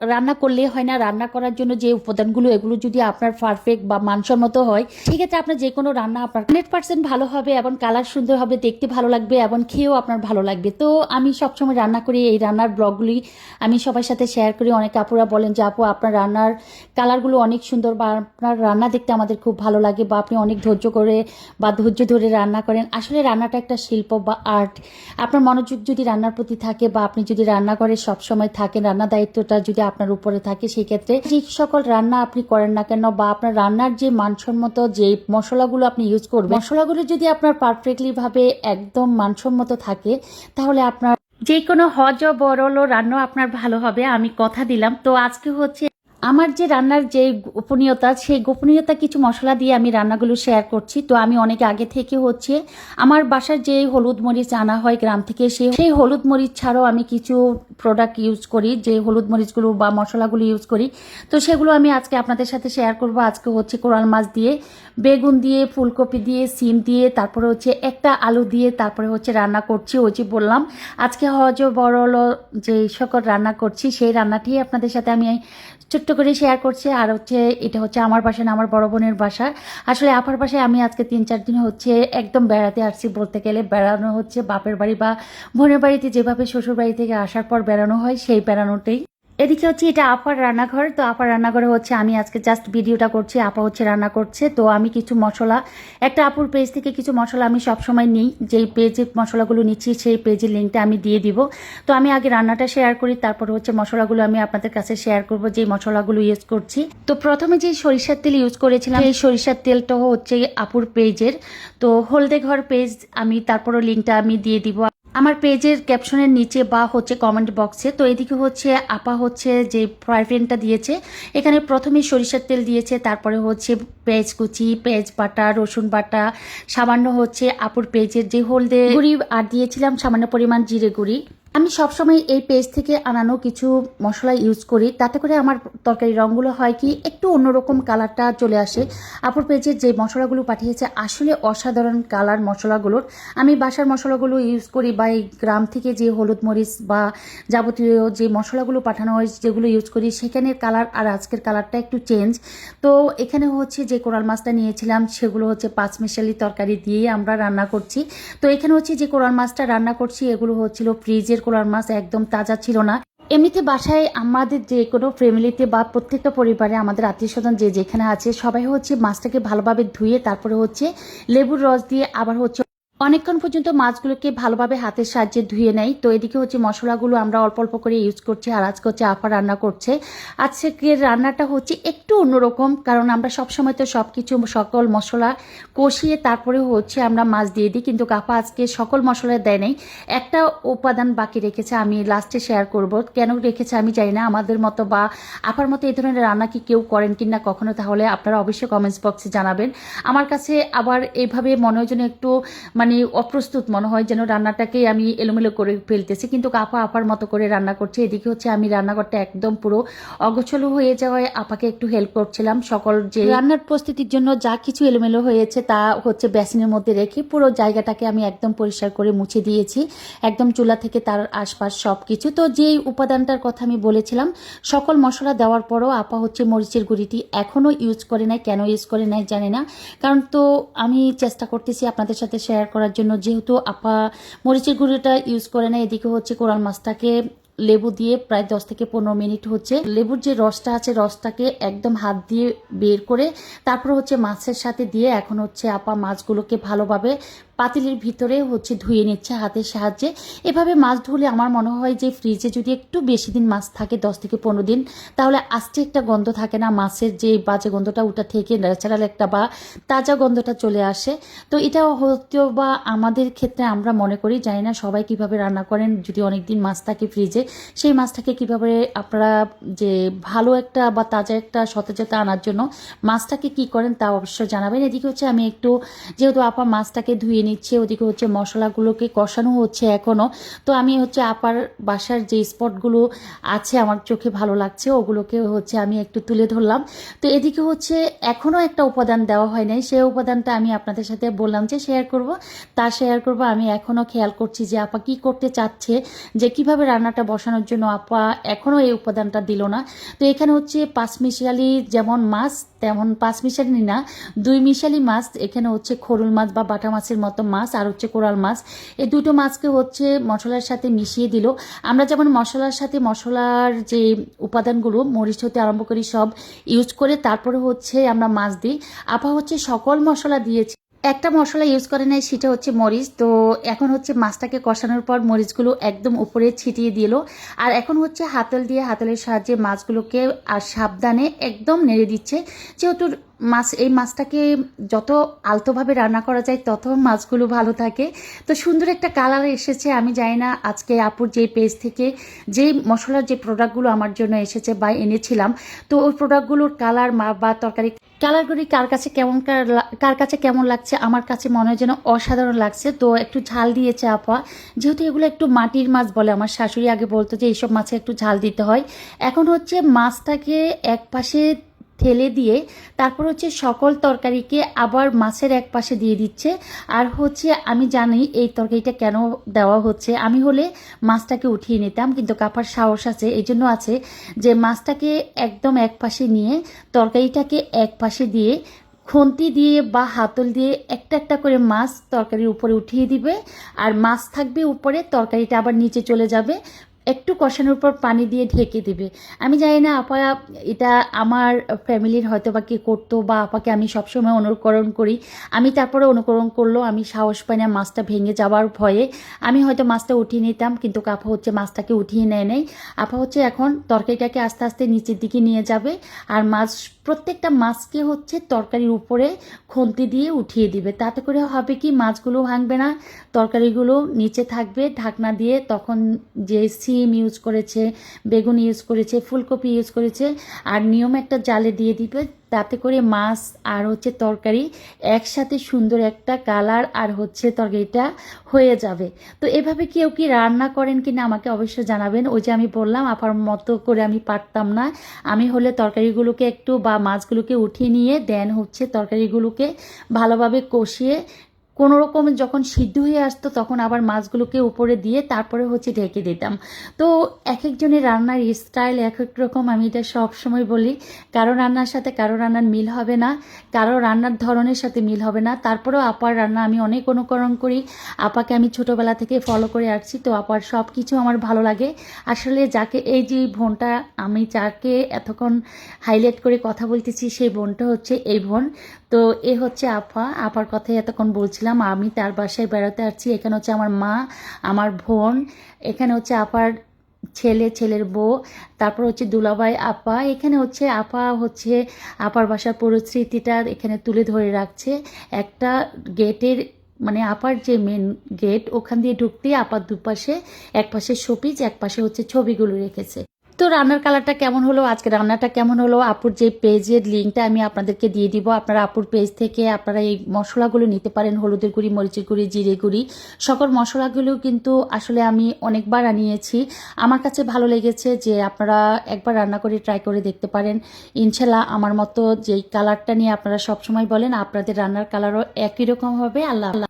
রান্না করলে হয় না, রান্না করার জন্য যে উপাদানগুলো, এগুলো যদি আপনার পারফেক্ট বা মানসম্মত হয় সেক্ষেত্রে আপনার যে কোনো রান্না আপনার হান্ড্রেড পার্সেন্ট ভালো হবে এবং কালার সুন্দর হবে, দেখতে ভালো লাগবে এবং খেয়েও আপনার ভালো লাগবে। তো আমি সবসময় রান্না করি, এই রান্নার ব্লগগুলি আমি সবার সাথে শেয়ার করি। অনেক আপুরা বলেন যে, আপু, আপনার রান্নার কালারগুলো অনেক সুন্দর বা আপনার রান্না দেখতে আমাদের খুব ভালো লাগে বা আপনি অনেক ধৈর্য করে বা ধৈর্য ধরে রান্না করেন। আসলে রান্নাটা একটা শিল্প বা আর্ট আপনার মনোযোগ যদি রান্নার প্রতি থাকে বা আপনি যদি রান্না করে সবসময় থাকেন রান্না দায়িত্বটা যদি আপনার উপরে থাকে সেই ক্ষেত্রে যে সকল রান্না আপনি করেন না কেন বা আপনার রান্নার যে মানসম্মত যে মশলাগুলো আপনি ইউজ করবেন, মশলাগুলো যদি আপনার পারফেক্টলি ভাবে একদম মানসম্মত থাকে, তাহলে আপনার যে কোনো হজ বরল রান্না আপনার ভালো হবে, আমি কথা দিলাম। তো আজকে হচ্ছে আমার যে রান্নার যে গোপনীয়তা, সেই গোপনীয়তা কিছু মশলা দিয়ে আমি রান্নাগুলো শেয়ার করছি। তো আমি অনেক আগে থেকে হচ্ছে আমার বাসার যে হলুদ মরিচ আনা হয় গ্রাম থেকে, সেই সেই হলুদ মরিচ ছাড়াও আমি কিছু প্রোডাক্ট ইউজ করি, যে হলুদ মরিচগুলো বা মশলাগুলো ইউজ করি। তো সেগুলো আমি আজকে আপনাদের সাথে শেয়ার করব। আজকে হচ্ছে কোরাল মাছ দিয়ে, বেগুন দিয়ে, ফুলকপি দিয়ে, সিম দিয়ে, তারপরে হচ্ছে একটা আলু দিয়ে তারপরে হচ্ছে রান্না করছি, ওই যে বললাম। আজকে হজ বড় যে সকল রান্না করছি, সেই রান্নাটি আপনাদের সাথে আমি ছোট্ট করে শেয়ার করছে। আর হচ্ছে এটা হচ্ছে আমার বাসা না, আমার বড় বোনের বাসা। আসলে আপার বাসায় আমি আজকে তিন, চার দিন হচ্ছে একদম বেড়াতে আসছি বলতে গেলে। বেড়ানো হচ্ছে বাপের বাড়ি বা বোনের বাড়িতে যেভাবে শ্বশুর বাড়ি থেকে আসার পর বেড়ানো হয়, সেই বেড়ানোটাই এদিকে হচ্ছে এটা আপার রান্নাঘর, তো আপার রান্নাঘরে হচ্ছে আমি আজকে জাস্ট ভিডিওটা করছি, আপা হচ্ছে রান্না করছে। তো আমি কিছু মশলা, একটা আপুর পেজ থেকে কিছু মশলা আমি সবসময় নিই, যেই পেজে মশলাগুলো নিচ্ছি, সেই পেজের লিঙ্কটা আমি দিয়ে দিব। তো আমি আগে রান্নাটা শেয়ার করি, তারপর হচ্ছে মশলাগুলো আমি আপনাদের কাছে শেয়ার করব যে মশলাগুলো ইউজ করছি। তো প্রথমে যে সরিষার তেল ইউজ করেছিলাম এই সরিষার তেলটাও হচ্ছে আপুর পেজের তো হলদে ঘর পেজ আমি, তারপরও লিঙ্কটা আমি দিয়ে দিব। আমার পেজের ক্যাপশনের নিচে বা হচ্ছে কমেন্ট বক্সে তো এদিকে হচ্ছে আপা হচ্ছে যে ফ্রাই দিয়েছে, এখানে প্রথমে সরিষার তেল দিয়েছে, তারপরে হচ্ছে পেঁয়াজ কুচি, পেঁয়াজ বাটা, রসুন বাটা, সামান্য হচ্ছে আপুর পেঁয়াজের যে হলদে গুঁড়ি আর দিয়েছিলাম সামান্য পরিমাণ জিরে গুঁড়ি। আমি সবসময় এই পেজ থেকে আনানো কিছু মশলা ইউজ করি। তাতে করে আমার তরকারি রঙগুলো হয় কি, একটু অন্যরকম কালারটা চলে আসে। আপুর পেজে যে মশলাগুলো পাঠিয়েছে, আসলে অসাধারণ কালার মশলাগুলোর। আমি বাসার মশলাগুলো ইউজ করি বা এই গ্রাম থেকে যে হলুদ মরিচ বা যাবতীয় যে মশলাগুলো পাঠানো হয়, যেগুলো ইউজ করি, সেখানের কালার আর আজকের কালারটা একটু চেঞ্জ তো এখানে হচ্ছে যে কোরাল মাছটা নিয়েছিলাম, সেগুলো হচ্ছে পাঁচ মিশালি তরকারি দিয়ে আমরা রান্না করছি। তো এখানে হচ্ছে যে কোরাল মাছটা রান্না করছি, এগুলো হচ্ছিল ফ্রিজের কোরাল মাছ একদম তাজা ছিল না। এমনিতে বাসায় আমাদের যে কোনো ফ্যামিলিতে বা প্রত্যেকটা পরিবারে আমাদের আত্মীয় স্বজন যে যেখানে আছে, সবাই হচ্ছে মাছটাকে ভালোভাবে ধুয়ে তারপরে হচ্ছে লেবুর রস দিয়ে আবার হচ্ছে অনেকক্ষণ পর্যন্ত মাছগুলোকে ভালোভাবে হাতের সাহায্যে ধুয়ে নেয়। তো এদিকে হচ্ছে মশলাগুলো আমরা অল্প অল্প করে ইউজ করছি আর আজকে হচ্ছে আপা রান্না করছে। আজকের রান্নাটা হচ্ছে একটু অন্যরকম, কারণ আমরা সবসময় তো সব কিছু সকল মশলা কষিয়ে তারপরে হচ্ছে আমরা মাছ দিয়ে দিই, কিন্তু কাপা আজকে সকল মশলা দেয় নেই। একটা উপাদান বাকি রেখেছে, আমি লাস্টে শেয়ার করব। কেন রেখেছে আমি জানি না, আমাদের মতো বা আপার মতো এই ধরনের রান্না কি কেউ করেন কিনা কখনো, তাহলে আপনারা অবশ্যই কমেন্টস বক্সে জানাবেন। আমার কাছে আবার এইভাবে মনে হয় যেন একটু মানে অপ্রস্তুত মনে হয় যেন রান্নাটাকেই আমি এলোমেলো করে ফেলতেছি। কিন্তু আপা আপার মতো করে রান্না করছে। এদিকে হচ্ছে আমি রান্নাঘরটা একদম পুরো অগোছলো হয়ে যাওয়ায় আপাকে একটু হেল্প করছিলাম। সকল যে রান্নার প্রস্তুতির জন্য যা কিছু এলোমেলো হয়েছে তা হচ্ছে বেসিনের মধ্যে রেখে পুরো জায়গাটাকে আমি একদম পরিষ্কার করে মুছে দিয়েছি। একদম চুলা থেকে তার আশপাশ সব কিছু তো যেই উপাদানটার কথা আমি বলেছিলাম, সকল মশলা দেওয়ার পরও আপা হচ্ছে মরিচের গুঁড়িটি এখনও ইউজ করে নাই। কেন ইউজ করে নাই জানি না। কারণ তো আমি চেষ্টা করতেছি আপনাদের সাথে শেয়ার করার জন্য যেহেতু আপা মরিচের গুঁড়োটা ইউজ করে না এদিকে হচ্ছে কোরআন মাছটাকে লেবু দিয়ে প্রায় দশ থেকে পনেরো মিনিট হচ্ছে লেবুর যে রসটা আছে, রসটাকে একদম হাত দিয়ে বের করে তারপর হচ্ছে মাছের সাথে দিয়ে এখন হচ্ছে আপা মাছগুলোকে ভালোভাবে পাতিলের ভিতরে হচ্ছে ধুয়ে নিচ্ছে হাতের সাহায্যে। এভাবে মাছ ধুলে আমার মনে হয় যে ফ্রিজে যদি একটু বেশি দিন মাছ থাকে, দশ থেকে পনেরো দিন, তাহলে আস্তে একটা গন্ধ থাকে না মাছের যে বাজে গন্ধটা ওটা থেকে ন্যাচারাল একটা বা তাজা গন্ধটা চলে আসে। তো এটা হয়তো বা আমাদের ক্ষেত্রে আমরা মনে করি, জানি না সবাই কীভাবে রান্না করেন, যদি অনেক দিন মাছ থাকে ফ্রিজে সেই মাছটাকে কীভাবে আপনারা যে ভালো একটা বা তাজা একটা সতেজতা আনার জন্য মাছটাকে কি করেন তা অবশ্যই জানাবেন। এদিকে হচ্ছে আমি একটু, যেহেতু আপা মাছটাকে ধুয়ে নিচ্ছে, ওদিকে হচ্ছে মশলাগুলোকে কষানো হচ্ছে এখনও তো আমি হচ্ছে আপার বাসার যে স্পটগুলো আছে, আমার চোখে ভালো লাগছে, ওগুলোকে হচ্ছে আমি একটু তুলে ধরলাম। তো এদিকে হচ্ছে এখনও একটা উপাদান দেওয়া হয় নাই। সেই উপাদানটা আমি আপনাদের সাথে বললাম যে শেয়ার করব। তা শেয়ার করব, আমি এখনও খেয়াল করছি যে আপা কি করতে চাচ্ছে, যে কীভাবে রান্নাটা বসানোর জন্য আপা এখনও এই উপাদানটা দিল না। তো এখানে হচ্ছে পাঁচমিশালি যেমন মাছ, তেমন পাঁচ মিশালি না দুই মিশালি মাছ, এখানে হচ্ছে খরুল মাছ বা বাটা মাছের মতো মাছ আর হচ্ছে কোরাল মাছ। এই দুটো মাছকে হচ্ছে মশলার সাথে মিশিয়ে দিল। আমরা যেমন মশলার সাথে মশলার যে উপাদানগুলো, মরিচ হতে আরম্ভ করি সব ইউজ করে তারপরে হচ্ছে আমরা মাছ দিই। আপা হচ্ছে সকল মশলা দিয়েছে। একটা মশলা ইউজ করে নাই, সেটা হচ্ছে মরিচ। তো এখন হচ্ছে মাছটাকে কষানোর পর মরিচগুলো একদম উপরে ছিটিয়ে দিল। আর এখন হচ্ছে হাতল দিয়ে হাতলের সাহায্যে মাছগুলোকে আর সাবধানে একদম নেড়ে দিচ্ছে। যেহেতু মাছ, এই মাছটাকে যত আলতোভাবে রান্না করা যায়, তত মাছগুলো ভালো থাকে। তো সুন্দর একটা কালার এসেছে, আমি জানি না আজকে আপুর যে পেজ থেকে যে মশলার যে প্রোডাক্টগুলো আমার জন্য এসেছে বা এনেছিলাম, তো ওই প্রোডাক্টগুলোর কালার বা তরকারি কালারগুলি কার কাছে কেমন কার- কার কাছে কেমন লাগছে, আমার কাছে মনে হয় যেন অসাধারণ লাগছে। তো একটু ঝাল দিয়েছে আপা, যেহেতু এগুলো একটু মাটির মাছ বলে, আমার শাশুড়ি আগে বলতো যে এইসব মাছে একটু ঝাল দিতে হয়। এখন হচ্ছে মাছটাকে এক পাশে ঠেলে দিয়ে তারপর হচ্ছে সকল তরকারিকে আবার মাছের এক পাশে দিয়ে দিচ্ছে। আর হচ্ছে আমি জানি এই তরকারিটা কেন দেওয়া হচ্ছে। আমি হলে মাছটাকে উঠিয়ে নিতাম, কিন্তু কাপার সাহস আছে এই জন্য আছে যে মাছটাকে একদম এক পাশে নিয়ে, তরকারিটাকে এক পাশে দিয়ে, খুন্তি দিয়ে বা হাতল দিয়ে একটা একটা করে মাছ তরকারির উপরে উঠিয়ে দিবে। আর মাছ থাকবে উপরে, তরকারিটা আবার নিচে চলে যাবে। একটু কষানোর পর পানি দিয়ে ঢেকে দেবে। আমি জানি না, আপা, এটা আমার ফ্যামিলির হয়তো বা কে করতো বা আপাকে আমি সবসময় অনুকরণ করি। আমি তারপরে অনুকরণ করল, আমি সাহস পাই না মাছটা ভেঙে যাওয়ার ভয়ে। আমি হয়তো মাছটা উঠিয়ে নিতাম, কিন্তু আপা হচ্ছে মাছটাকে উঠিয়ে নেয় নেই। আপা হচ্ছে এখন তরকারিটাকে আস্তে আস্তে নিচের দিকে নিয়ে যাবে আর মাছ, প্রত্যেকটা মাছকে হচ্ছে তরকারির উপরে খুন্তি দিয়ে উঠিয়ে দিবে। তাতে করে হবে কি, মাছগুলো ভাঙবে না, তরকারিগুলো নিচে থাকবে, ঢাকনা দিয়ে, তখন যে সিম ইউজ করেছে, বেগুন ইউজ করেছে, ফুলকপি ইউজ করেছে, আর নিয়ম একটা জালে দিয়ে দিবে, তাতে করে মাছ আর হচ্ছে তরকারি একসাথে সুন্দর একটা কালার আর হচ্ছে তরকারিটা হয়ে যাবে। তো এভাবে কেউ কি রান্না করেন কি না আমাকে অবশ্যই জানাবেন। ওই যে আমি বললাম, আপার মতো করে আমি পারতাম না। আমি হলে তরকারিগুলোকে একটু বা মাছগুলোকে উঠিয়ে নিয়ে দেন হচ্ছে তরকারিগুলোকে ভালোভাবে কষিয়ে কোনো রকম যখন সিদ্ধ হয়ে আসতো তখন আবার মাছগুলোকে উপরে দিয়ে তারপরে হচ্ছে ঢেকে দিতাম। তো এক একজনের রান্নার স্টাইল এক এক রকম আমি এটা সব সময় বলি। কারও রান্নার সাথে কারও রান্নার মিল হবে না, কারও রান্নার ধরনের সাথে মিল হবে না। তারপরেও আপার রান্না আমি অনেক অনুকরণ করি। আপাকে আমি ছোটোবেলা থেকে ফলো করে আসছি, তো আপার সব কিছু আমার ভালো লাগে। আসলে যাকে এই যে বোনটা, আমি যাকে এতক্ষণ হাইলাইট করে কথা বলতেছি সেই বোনটা হচ্ছে এই বোন। তো এ হচ্ছে আপা। আপার কথাই এতক্ষণ বলছিলাম। আমি তার বাসায় বেড়াতে আসছি। এখানে হচ্ছে আমার মা, আমার বোন, এখানে হচ্ছে আপার ছেলে, ছেলের বউ, তারপর হচ্ছে দুলাভাই, আপা। এখানে হচ্ছে আপা হচ্ছে আপার বাসার পুরো স্মৃতিটা এখানে তুলে ধরে রাখছে। একটা গেটের মানে আপার যে মেন গেট ওখান দিয়ে ঢুকতেই আপার দুপাশে এক পাশে শোপিজ এক পাশে হচ্ছে ছবিগুলো রেখেছে। তো রান্নার কালারটা কেমন হলো? আজকে রান্নাটা কেমন হলো? আপুর যে পেজের লিঙ্কটা আমি আপনাদেরকে দিয়ে দিব। আপনারা আপুর পেজ থেকে আপনারা এই মশলাগুলো নিতে পারেন। হলুদের গুঁড়ি, মরিচের গুঁড়ি, জিরে গুঁড়ি। সকল মশলাগুলো কিন্তু আসলে আমি অনেকবার আনিয়েছি। আমার কাছে ভালো লেগেছে যে আপনারা একবার রান্না করে ট্রাই করে দেখতে পারেন। ইনশাল্লাহ আমার মতো যেই কালারটা নিয়ে আপনারা সবসময় বলেন, আপনাদের রান্নার কালারও একই রকম হবে। আল্লাহ আল্লাহ